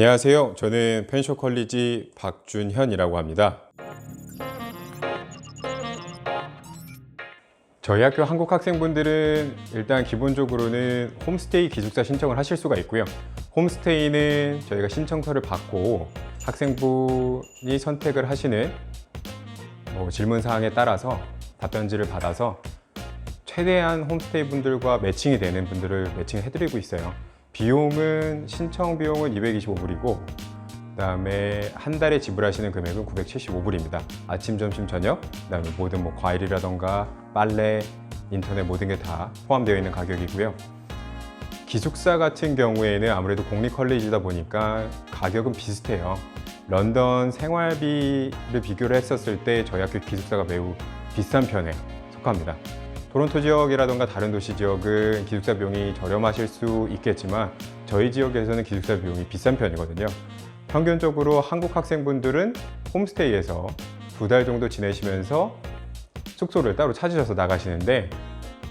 안녕하세요. 저는 펜쇼 컬리지 박준현이라고 합니다. 저희 학교 한국 학생분들은 일단 기본적으로는 홈스테이 기숙사 신청을 하실 수가 있고요. 홈스테이는 저희가 신청서를 받고 학생분이 선택을 하시는 뭐 질문 사항에 따라서 답변지를 받아서 최대한 홈스테이 분들과 매칭이 되는 분들을 매칭해 드리고 있어요. 비용은 신청 비용은 225불이고 그다음에 한 달에 지불하시는 금액은 975불입니다. 아침, 점심, 저녁, 그다음에 모든 뭐 과일이라던가 빨래, 인터넷 모든 게 다 포함되어 있는 가격이고요. 기숙사 같은 경우에는 아무래도 공립 컬리지다 보니까 가격은 비슷해요. 런던 생활비를 비교를 했었을 때 저희 학교 기숙사가 매우 비싼 편에 속합니다. 토론토 지역이라던가 다른 도시 지역은 기숙사 비용이 저렴하실 수 있겠지만 저희 지역에서는 기숙사 비용이 비싼 편이거든요. 평균적으로 한국 학생분들은 홈스테이에서 두 달 정도 지내시면서 숙소를 따로 찾으셔서 나가시는데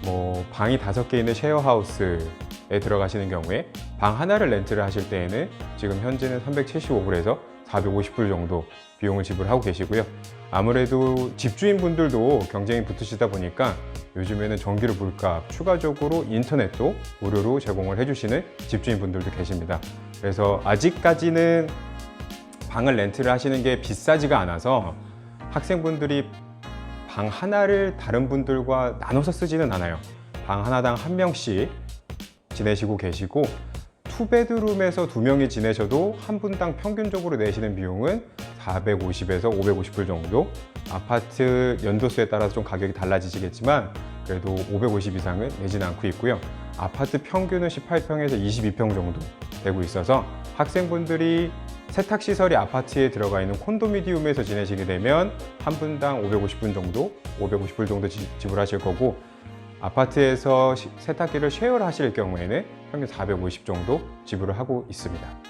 뭐 방이 다섯 개 있는 쉐어하우스에 들어가시는 경우에 방 하나를 렌트를 하실 때에는 지금 현재는 375불에서 450불 정도 비용을 지불하고 계시고요. 아무래도 집주인분들도 경쟁이 붙으시다 보니까 요즘에는 전기료 물값 추가적으로 인터넷도 무료로 제공을 해주시는 집주인분들도 계십니다. 그래서 아직까지는 방을 렌트를 하시는 게 비싸지가 않아서 학생분들이 방 하나를 다른 분들과 나눠서 쓰지는 않아요. 방 하나당 한 명씩 지내시고 계시고 투베드룸에서 두 명이 지내셔도 한 분당 평균적으로 내시는 비용은 450에서 550불 정도 아파트 연도수에 따라서 좀 가격이 달라지시겠지만 그래도 550 이상은 내지는 않고 있고요 아파트 평균은 18평에서 22평 정도 되고 있어서 학생분들이 세탁시설이 아파트에 들어가 있는 콘도미디움에서 지내시게 되면 한 분당 550분 정도, 550불 정도 지, 지불하실 거고 아파트에서 시- 세탁기를 쉐어를 하실 경우에는 평균 450 정도 지불을 하고 있습니다.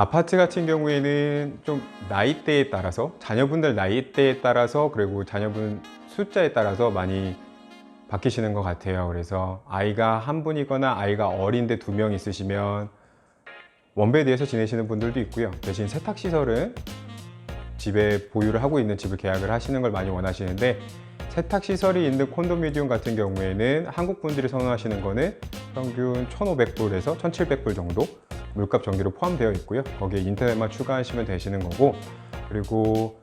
아파트 같은 경우에는 좀 나이대에 따라서 자녀분들 나이대에 따라서 그리고 자녀분 숫자에 따라서 많이 바뀌시는 것 같아요. 그래서 아이가 한 분이거나 아이가 어린데 두 명 있으시면 원베드에서 지내시는 분들도 있고요. 대신 세탁 시설은 집에 보유를 하고 있는 집을 계약을 하시는 걸 많이 원하시는데 세탁 시설이 있는 콘도미디움 같은 경우에는 한국 분들이 선호하시는 거는 평균 1,500불에서 1,700불 정도 물값 전기로 포함되어 있고요. 거기에 인터넷만 추가하시면 되시는 거고 그리고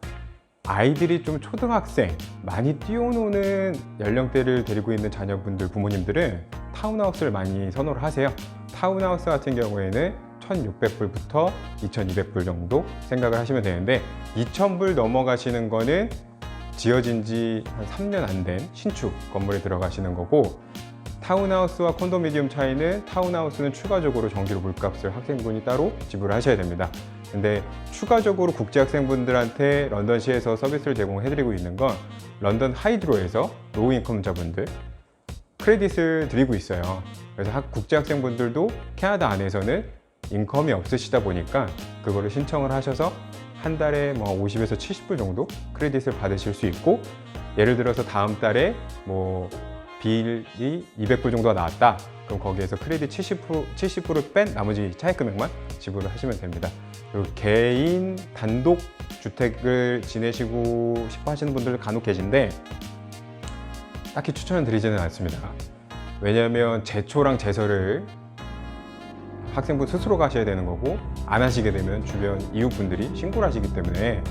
아이들이 좀 초등학생 많이 뛰어노는 연령대를 데리고 있는 자녀분들 부모님들은 타운하우스를 많이 선호를 하세요. 타운하우스 같은 경우에는 1,600불부터 2,200불 정도 생각을 하시면 되는데 2,000불 넘어가시는 거는 지어진 지 한 3년 안 된 신축 건물에 들어가시는 거고 타운하우스와 콘도미디움 차이는 타운하우스는 추가적으로 전기료 물값을 학생분이 따로 지불하셔야 됩니다. 근데 추가적으로 국제 학생분들한테 런던시에서 서비스를 제공해드리고 있는 건 런던 하이드로에서 로우 인컴자분들 크레딧을 드리고 있어요. 그래서 학- 국제 학생분들도 캐나다 안에서는 인컴이 없으시다 보니까 그거를 신청을 하셔서 한 달에 뭐 50에서 70불 정도 크레딧을 받으실 수 있고 예를 들어서 다음 달에 뭐 빌이 200불 정도가 나왔다. 그럼 거기에서 크레딧 70%, 70%를 뺀 나머지 차액 금액만 지불을 하시면 됩니다. 그리고 개인 단독 주택을 지내시고 싶어 하시는 분들 간혹 계신데 딱히 추천을 드리지는 않습니다. 왜냐하면 제초랑 제설을 학생분 스스로 가셔야 되는 거고 안 하시게 되면 주변 이웃분들이 신고를 하시기 때문에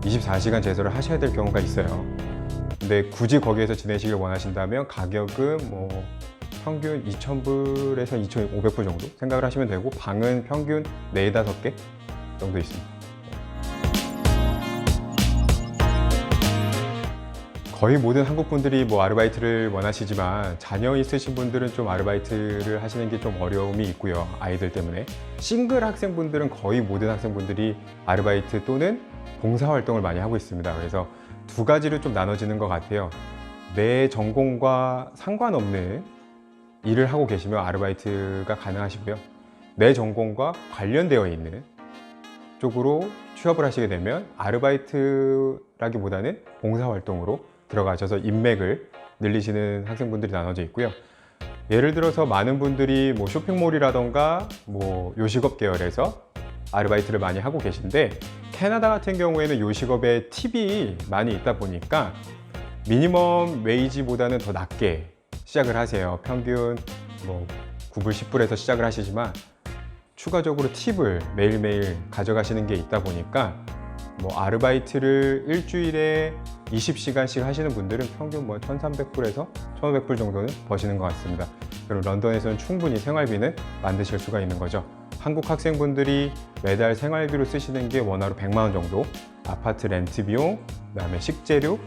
24시간 제설을 하셔야 될 경우가 있어요. 근데 굳이 거기에서 지내시길 원하신다면 가격은 뭐 평균 2,000불에서 2,500불 정도 생각을 하시면 되고 방은 평균 4, 5개 정도 있습니다. 거의 모든 한국 분들이 뭐 아르바이트를 원하시지만 자녀 있으신 분들은 좀 아르바이트를 하시는 게 좀 어려움이 있고요. 아이들 때문에. 싱글 학생분들은 거의 모든 학생분들이 아르바이트 또는 봉사활동을 많이 하고 있습니다. 그래서 두 가지로 좀 나눠지는 것 같아요. 내 전공과 상관없는 일을 하고 계시면 아르바이트가 가능하시고요. 내 전공과 관련되어 있는 쪽으로 취업을 하시게 되면 아르바이트라기보다는 봉사활동으로 들어가셔서 인맥을 늘리시는 학생분들이 나눠져 있고요. 예를 들어서 많은 분들이 뭐 쇼핑몰이라던가 뭐 요식업 계열에서 아르바이트를 많이 하고 계신데 캐나다 같은 경우에는 요식업에 팁이 많이 있다 보니까 미니멈 웨이지보다는 더 낮게 시작을 하세요. 평균 뭐 9불, 10불에서 시작을 하시지만 추가적으로 팁을 매일매일 가져가시는 게 있다 보니까 뭐 아르바이트를 일주일에 20시간씩 하시는 분들은 평균 뭐 1,300불에서 1,500불 정도는 버시는 것 같습니다. 그리고 런던에서는 충분히 생활비는 만드실 수가 있는 거죠. 한국 학생분들이 매달 생활비로 쓰시는 게 원화로 100만 원 정도, 아파트 렌트 비용, 그다음에 식재료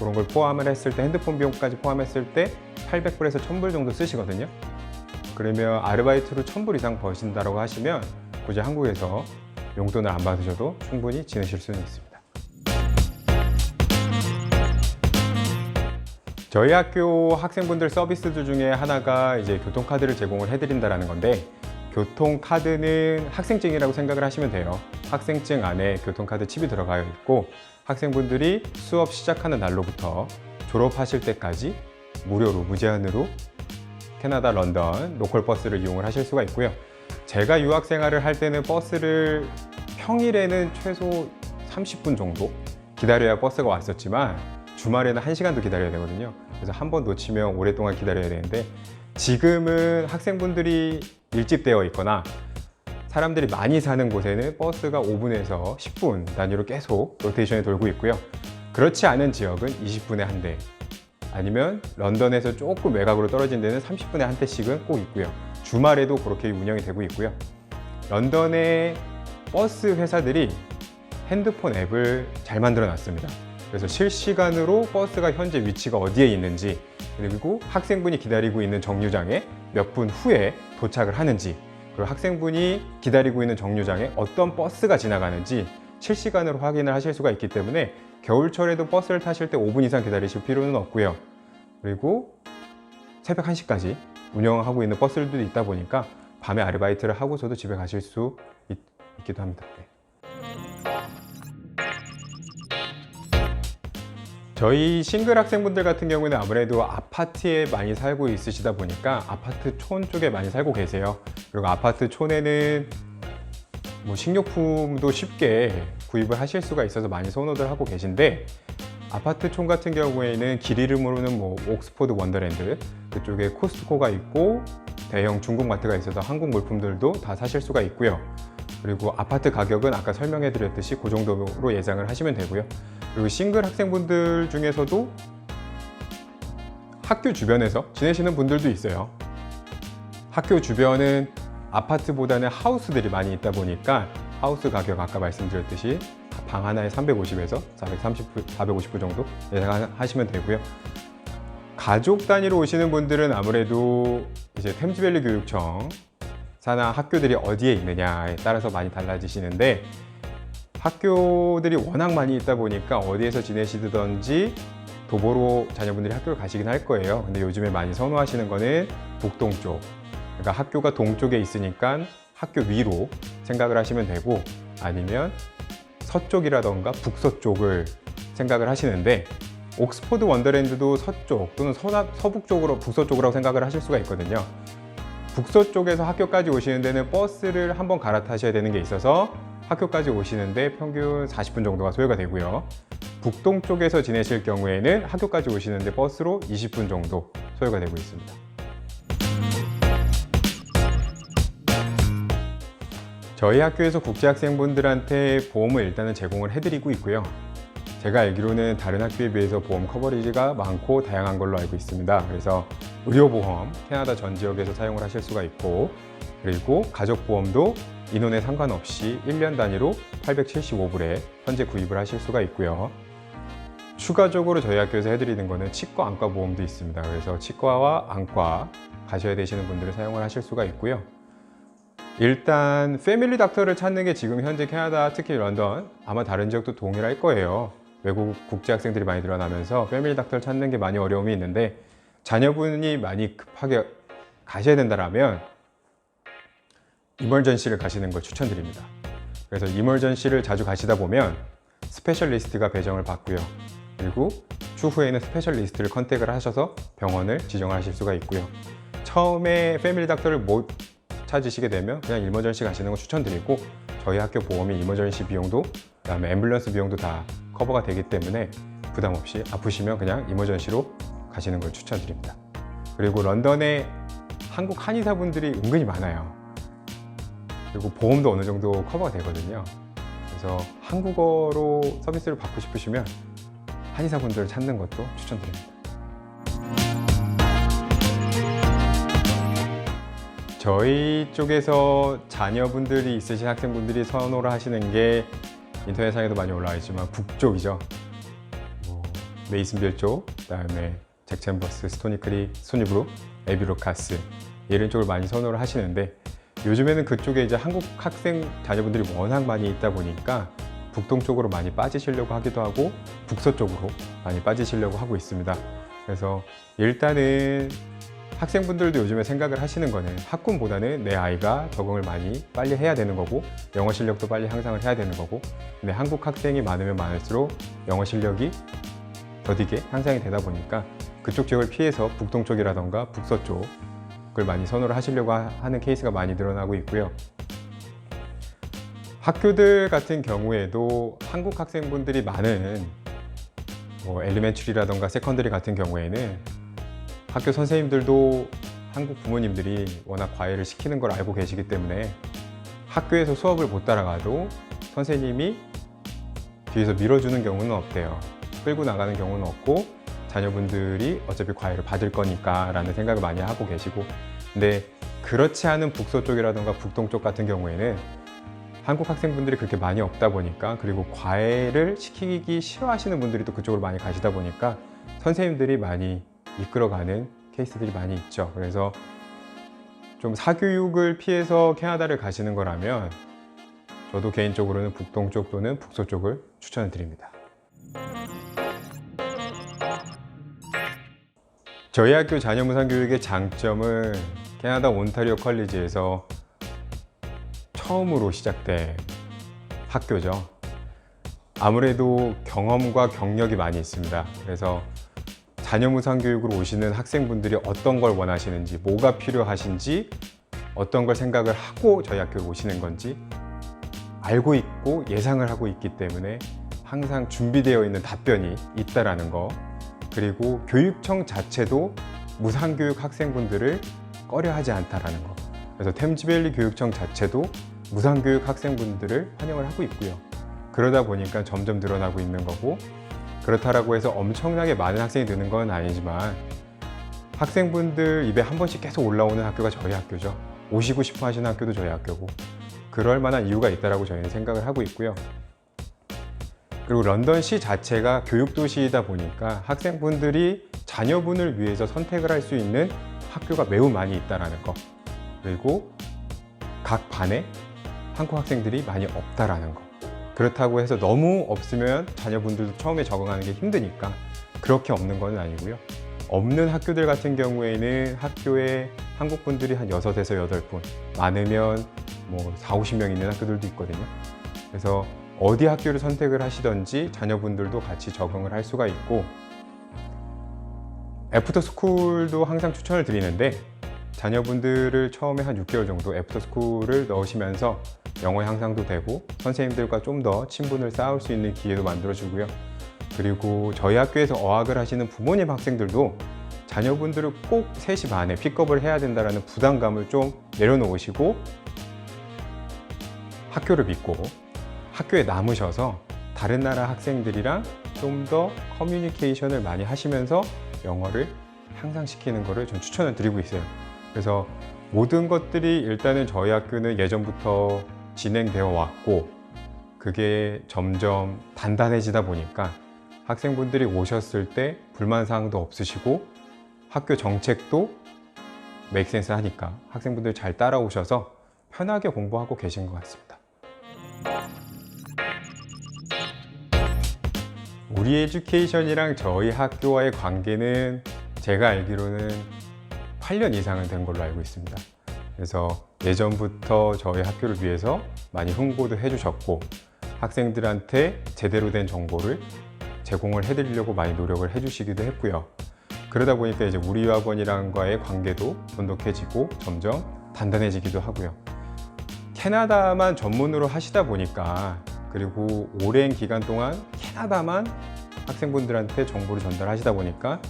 그런 걸 포함을 했을 때 핸드폰 비용까지 포함했을 때 800불에서 1000불 정도 쓰시거든요. 그러면 아르바이트로 1000불 이상 버신다고 하시면 굳이 한국에서 용돈을 안 받으셔도 충분히 지내실 수는 있습니다. 저희 학교 학생분들 서비스들 중에 하나가 이제 교통카드를 제공을 해드린다라는 건데 교통카드는 학생증이라고 생각을 하시면 돼요. 학생증 안에 교통카드 칩이 들어가 있고 학생분들이 수업 시작하는 날로부터 졸업하실 때까지 무료로 무제한으로 캐나다 런던 로컬 버스를 이용을 하실 수가 있고요. 제가 유학 생활을 할 때는 버스를 평일에는 최소 30분 정도 기다려야 버스가 왔었지만 주말에는 1시간도 기다려야 되거든요. 그래서 한 번 놓치면 오랫동안 기다려야 되는데 지금은 학생분들이 밀집되어 있거나 사람들이 많이 사는 곳에는 버스가 5분에서 10분 단위로 계속 로테이션에 돌고 있고요. 그렇지 않은 지역은 20분에 한 대, 아니면 런던에서 조금 외곽으로 떨어진 데는 30분에 한 대씩은 꼭 있고요. 주말에도 그렇게 운영이 되고 있고요. 런던의 버스 회사들이 핸드폰 앱을 잘 만들어 놨습니다. 그래서 실시간으로 버스가 현재 위치가 어디에 있는지 그리고 학생분이 기다리고 있는 정류장에 몇 분 후에 도착을 하는지 그리고 학생분이 기다리고 있는 정류장에 어떤 버스가 지나가는지 실시간으로 확인을 하실 수가 있기 때문에 겨울철에도 버스를 타실 때 5분 이상 기다리실 필요는 없고요. 그리고 새벽 1시까지 운영하고 있는 버스들도 있다 보니까 밤에 아르바이트를 하고서도 집에 가실 수 있, 기도 합니다. 네. 저희 싱글 학생분들 같은 경우는 아무래도 아파트에 많이 살고 있으시다 보니까 아파트 촌 쪽에 많이 살고 계세요. 그리고 아파트 촌에는 뭐 식료품도 쉽게 구입을 하실 수가 있어서 많이 선호들 하고 계신데 아파트 촌 같은 경우에는 길 이름으로는 뭐 옥스포드 원더랜드 그쪽에 코스트코가 있고 대형 중국 마트가 있어서 한국 물품들도 다 사실 수가 있고요. 그리고 아파트 가격은 아까 설명해 드렸듯이 그 정도로 예상을 하시면 되고요. 그리고 싱글 학생분들 중에서도 학교 주변에서 지내시는 분들도 있어요. 학교 주변은 아파트보다는 하우스들이 많이 있다 보니까 하우스 가격 아까 말씀드렸듯이 방 하나에 350에서 430불, 450불 정도 예상하시면 되고요. 가족 단위로 오시는 분들은 아무래도 이제 템즈밸리 교육청 산하 학교들이 어디에 있느냐에 따라서 많이 달라지시는데 학교들이 워낙 많이 있다 보니까 어디에서 지내시든지 도보로 자녀분들이 학교를 가시긴 할 거예요. 근데 요즘에 많이 선호하시는 거는 북동쪽. 그러니까 학교가 동쪽에 있으니까 학교 위로 생각을 하시면 되고 아니면 서쪽이라던가 북서쪽을 생각을 하시는데 옥스포드 원더랜드도 서쪽 또는 서남, 서북쪽으로 북서쪽이라고 생각을 하실 수가 있거든요. 북서 쪽에서 학교까지 오시는 데는 버스를 한번 갈아타셔야 되는 게 있어서 학교까지 오시는데 평균 40분 정도가 소요가 되고요. 북동 쪽에서 지내실 경우에는 학교까지 오시는데 버스로 20분 정도 소요가 되고 있습니다. 저희 학교에서 국제학생분들한테 보험을 일단은 제공을 해드리고 있고요. 제가 알기로는 다른 학교에 비해서 보험 커버리지가 많고 다양한 걸로 알고 있습니다. 그래서 의료보험, 캐나다 전 지역에서 사용을 하실 수가 있고, 그리고 가족보험도 인원에 상관없이 1년 단위로 875불에 현재 구입을 하실 수가 있고요. 추가적으로 저희 학교에서 해드리는 거는 치과, 안과 보험도 있습니다. 그래서 치과와 안과 가셔야 되시는 분들은 사용을 하실 수가 있고요. 일단 패밀리 닥터를 찾는 게 지금 현재 캐나다 특히 런던 아마 다른 지역도 동일할 거예요. 외국 국제 학생들이 많이 늘어나면서 패밀리 닥터를 찾는 게 많이 어려움이 있는데 자녀분이 많이 급하게 가셔야 된다라면 이멀전시를 가시는 걸 추천드립니다. 그래서 이멀전시를 자주 가시다 보면 스페셜리스트가 배정을 받고요. 그리고 추후에는 스페셜리스트를 컨택을 하셔서 병원을 지정하실 수가 있고요. 처음에 패밀리 닥터를 못 찾으시게 되면 그냥 이머전시 가시는 거 추천드리고 저희 학교 보험이 이머전시 비용도 그다음에 앰뷸런스 비용도 다 커버가 되기 때문에 부담 없이 아프시면 그냥 이머전시로 가시는 걸 추천드립니다. 그리고 런던에 한국 한의사분들이 은근히 많아요. 그리고 보험도 어느 정도 커버가 되거든요. 그래서 한국어로 서비스를 받고 싶으시면 한의사분들을 찾는 것도 추천드립니다. 저희 쪽에서 자녀분들이 있으신 학생분들이 선호를 하시는 게 인터넷상에도 많이 올라와 있지만 북쪽이죠. 뭐 메이슨빌 쪽, 그다음에 잭 챔버스, 스토니크리, 소니브룩, 에비로카스 이런 쪽을 많이 선호를 하시는데 요즘에는 그쪽에 이제 한국 학생 자녀분들이 워낙 많이 있다 보니까 북동 쪽으로 많이 빠지시려고 하기도 하고 북서 쪽으로 많이 빠지시려고 하고 있습니다. 그래서 일단은 학생분들도 요즘에 생각을 하시는 거는 학군보다는 내 아이가 적응을 많이 빨리 해야 되는 거고 영어 실력도 빨리 향상을 해야 되는 거고 근데 한국 학생이 많으면 많을수록 영어 실력이 더디게 향상이 되다 보니까 그쪽 지역을 피해서 북동쪽이라던가 북서쪽을 많이 선호를 하시려고 하- 하는 케이스가 많이 늘어나고 있고요. 학교들 같은 경우에도 한국 학생분들이 많은 뭐 엘리멘츄리라던가 세컨더리 같은 경우에는 학교 선생님들도 한국 부모님들이 워낙 과외를 시키는 걸 알고 계시기 때문에 학교에서 수업을 못 따라가도 선생님이 뒤에서 밀어주는 경우는 없대요. 끌고 나가는 경우는 없고 자녀분들이 어차피 과외를 받을 거니까 라는 생각을 많이 하고 계시고 근데 그렇지 않은 북서 쪽이라던가 북동 쪽 같은 경우에는 한국 학생분들이 그렇게 많이 없다 보니까 그리고 과외를 시키기 싫어하시는 분들이 또 그쪽으로 많이 가시다 보니까 선생님들이 많이 이끌어가는 케이스들이 많이 있죠. 그래서 좀 사교육을 피해서 캐나다를 가시는 거라면 저도 개인적으로는 북동쪽 또는 북서쪽을 추천을 드립니다. 저희 학교 자녀 무상 교육의 장점은 캐나다 온타리오 컬리지에서 처음으로 시작된 학교죠. 아무래도 경험과 경력이 많이 있습니다. 그래서 자녀 무상 교육으로 오시는 학생분들이 어떤 걸 원하시는지, 뭐가 필요하신지, 어떤 걸 생각을 하고 저희 학교에 오시는 건지 알고 있고 예상을 하고 있기 때문에 항상 준비되어 있는 답변이 있다라는 거. 그리고 교육청 자체도 무상교육 학생분들을 꺼려하지 않다라는 거. 그래서 템즈밸리 교육청 자체도 무상교육 학생분들을 환영을 하고 있고요. 그러다 보니까 점점 늘어나고 있는 거고 그렇다라고 해서 엄청나게 많은 학생이 느는 건 아니지만 학생분들 입에 한 번씩 계속 올라오는 학교가 저희 학교죠. 오시고 싶어 하시는 학교도 저희 학교고 그럴 만한 이유가 있다라고 저희는 생각을 하고 있고요. 그리고 런던시 자체가 교육 도시이다 보니까 학생분들이 자녀분을 위해서 선택을 할 수 있는 학교가 매우 많이 있다라는 거. 그리고 각 반에 한국 학생들이 많이 없다라는 거. 그렇다고 해서 너무 없으면 자녀분들도 처음에 적응하는 게 힘드니까 그렇게 없는 건 아니고요. 없는 학교들 같은 경우에는 학교에 한국 분들이 한 6에서 8분, 많으면 뭐 4, 50명 있는 학교들도 있거든요. 그래서 어디 학교를 선택을 하시던지 자녀분들도 같이 적응을 할 수가 있고 애프터 스쿨도 항상 추천을 드리는데 자녀분들을 처음에 한 6개월 정도 애프터 스쿨을 넣으시면서 영어 향상도 되고 선생님들과 좀 더 친분을 쌓을 수 있는 기회도 만들어주고요. 그리고 저희 학교에서 어학을 하시는 부모님 학생들도 자녀분들을 꼭 3시 반에 픽업을 해야 된다는 부담감을 좀 내려놓으시고 학교를 믿고 학교에 남으셔서 다른 나라 학생들이랑 좀 더 커뮤니케이션을 많이 하시면서 영어를 향상시키는 것을 좀 추천을 드리고 있어요. 그래서 모든 것들이 일단은 저희 학교는 예전부터 진행되어 왔고 그게 점점 단단해지다 보니까 학생분들이 오셨을 때 불만사항도 없으시고 학교 정책도 메이크센스 하니까 학생분들 잘 따라오셔서 편하게 공부하고 계신 것 같습니다. 우리 에듀케이션이랑 저희 학교와의 관계는 제가 알기로는 8년 이상은 된 걸로 알고 있습니다. 그래서 예전부터 저희 학교를 위해서 많이 홍보도 해주셨고 학생들한테 제대로 된 정보를 제공을 해드리려고 많이 노력을 해주시기도 했고요. 그러다 보니까 이제 우리 유학원이랑과의 관계도 돈독해지고 점점 단단해지기도 하고요. 캐나다만 전문으로 하시다 보니까 그리고 오랜 기간 동안 캐나다만 학생분들한테 정보를 전달하시다 보니까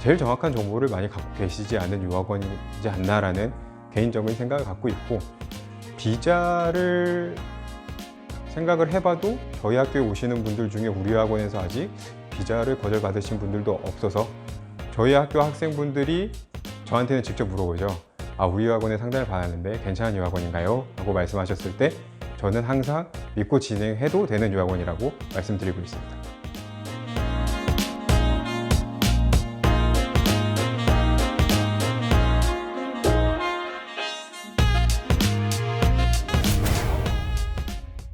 제일 정확한 정보를 많이 갖고 계시지 않은 유학원이지 않나라는 개인적인 생각을 갖고 있고 비자를 생각을 해봐도 저희 학교에 오시는 분들 중에 우리 학원에서 아직 비자를 거절받으신 분들도 없어서 저희 학교 학생분들이 저한테는 직접 물어보죠. 아, 우리 학원에 상담을 받았는데 괜찮은 유학원인가요? 라고 말씀하셨을 때 저는 항상 믿고 진행해도 되는 유학원이라고 말씀드리고 있습니다.